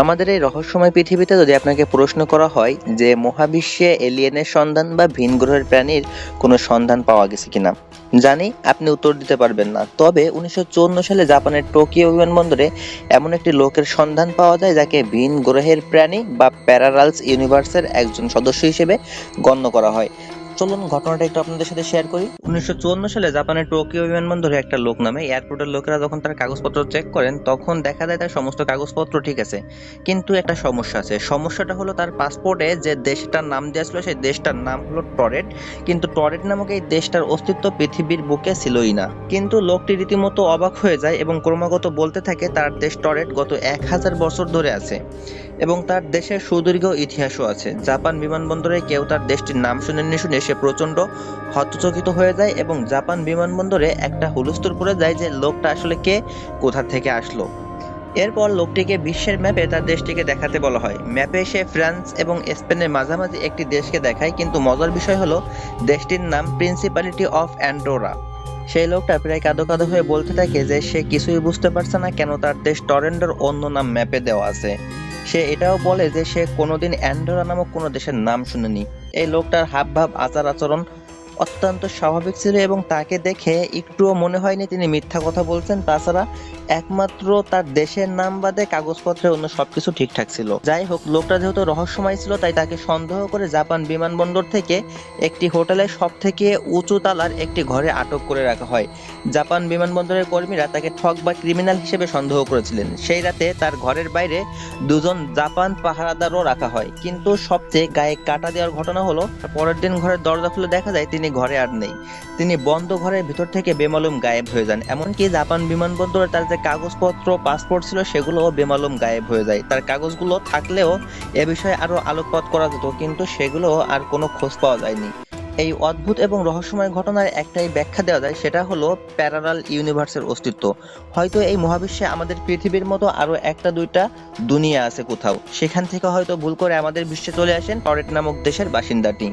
আমাদের এই রহস্যময় পৃথিবীতে যদি আপনাকে প্রশ্ন করা হয় যে মহাবিশ্বে এলিয়েনের সন্ধান বা ভিন গ্রহের প্রাণীর কোনো সন্ধান পাওয়া গেছে কিনা, জানি আপনি উত্তর দিতে পারবেন না। তবে উনিশশো চুয়ান্ন সালে জাপানের টোকিও বিমানবন্দরে এমন একটি লোকের সন্ধান পাওয়া যায় যাকে ভিন গ্রহের প্রাণী বা প্যারারালস ইউনিভার্সের একজন সদস্য হিসেবে গণ্য করা হয়। চলুন ঘটনাটা একটু আপনাদের সাথে শেয়ার করি। উনিশশো চুয়ান্ন সালে জাপানের টোকিও বিমানবন্দরে একটা লোক নামে এয়ারপোর্টের লোকেরা যখন তার কাগজপত্র চেক করেন, তখন দেখা যায় তার সমস্ত কাগজপত্র ঠিক আছে। কিন্তু একটা সমস্যা আছে। সমস্যাটা হলো তার পাসপোর্টে যে দেশটার নাম দেওয়া ছিল, সেই দেশটার নাম হলো টরেট কিন্তু টরেট নামক এই দেশটার অস্তিত্ব পৃথিবীর বুকে ছিলই না। কিন্তু লোকটি রীতিমতো অবাক হয়ে যায় এবং ক্রমাগত বলতে থাকে, তার দেশ টরেট গত এক হাজার বছর ধরে আছে এবং তার দেশের সুদীর্ঘ ইতিহাসও আছে। জাপান বিমানবন্দরে কেউ তার দেশটির নাম শুনেননি শুনে সে প্রচণ্ড হতচকিত হয়ে যায় এবং জাপান বিমানবন্দরে একটা হুলস্থুল পড়ে যায় যে লোকটা আসলে কে, কোথা থেকে আসলো। এরপর লোকটিকে বিশ্বের ম্যাপে তার দেশটিকে দেখাতে বলা হয়। ম্যাপে সে ফ্রান্স এবং স্পেনের মাঝামাঝি একটি দেশকে দেখায়, কিন্তু মজার বিষয় হলো দেশটির নাম প্রিন্সিপালিটি অফ অ্যান্ডোরা। সেই লোকটা প্রায় কাঁদো কাঁদো হয়ে বলতে থাকে যে সে কিছুই বুঝতে পারছে না, কেন তার দেশ টরেন্ডোর অন্য নাম ম্যাপে দেওয়া আছে। সে এটাও বলে যে সে কোনোদিন অ্যান্ডোরা নামক কোনো দেশের নাম শুনেনি। এই লোকটার হাব ভাব আচার আচরণ অত্যন্ত স্বাভাবিক ছিল এবং তাকে দেখে একটুও মনে হয়নি তিনি মিথ্যা কথা বলছেন। তাছাড়া একমাত্র তার দেশের নাম বাদে কাগজপত্রে অন্য সবকিছু ঠিকঠাক ছিল। যাই হোক, লোকটা যেহেতু রহস্যময় ছিল, তাই তাকে সন্দেহ করে জাপান বিমানবন্দর থেকে একটি হোটেলের সব থেকে উঁচু তালার একটি ঘরে আটক করে রাখা হয়। জাপান বিমানবন্দরের কর্মীরা তাকে ঠক বা ক্রিমিনাল হিসেবে সন্দেহ করেছিলেন। সেই রাতে তার ঘরের বাইরে দুজন জাপান পাহারাদারও রাখা হয়। কিন্তু সবচেয়ে গায়ে কাটা দেওয়ার ঘটনা হলো পরের দিন ঘরের দরজা খুলে দেখা যায় তিনি ঘরে আর নেই। তিনি বন্ধ ঘরের ভিতর থেকে বেমালুম গায়েব হয়ে যান। এমনকি জাপান বিমানবন্দরে তার যে কাগজপত্র, পাসপোর্ট ছিল, সেগুলোও বেমালুম গায়েব হয়ে যায়। তার কাগজগুলো থাকলেও এ বিষয়ে আরও আলোকপাত করা যেত, কিন্তু সেগুলো আর কোনো খোঁজ পাওয়া যায়নি। এই অদ্ভুত এবং রহস্যময় ঘটনার একটাই ব্যাখ্যা দেওয়া যায়, সেটা হলো প্যারালাল ইউনিভার্সের অস্তিত্ব। হয়তো এই মহাবিশ্বে আমাদের পৃথিবীর মতো আরও একটা দুইটা দুনিয়া আছে কোথাও। সেখান থেকে হয়তো ভুল করে আমাদের বিশ্বে চলে আসেন টরেট নামক দেশের বাসিন্দাটি।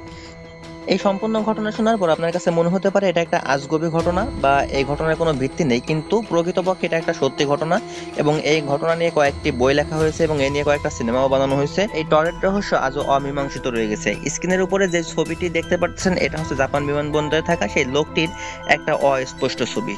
এই সম্পূর্ণ ঘটনা শোনার পর আপনার কাছে মনে হতে পারে এটা একটা আজগবি ঘটনা বা এই ঘটনার কোনো ভিত্তি নেই, কিন্তু প্রকৃতপক্ষে এটা একটা সত্যি ঘটনা এবং এই ঘটনা নিয়ে কয়েকটি বই লেখা হয়েছে এবং এ নিয়ে কয়েকটা সিনেমাও বানানো হয়েছে। এই টয়লেট রহস্য আজও অমীমাংসিত রয়ে গেছে। স্ক্রিনের উপরে যে ছবিটি দেখতে পাচ্ছেন, এটা হচ্ছে জাপান বিমানবন্দরে থাকা সেই লোকটির একটা অস্পষ্ট ছবি।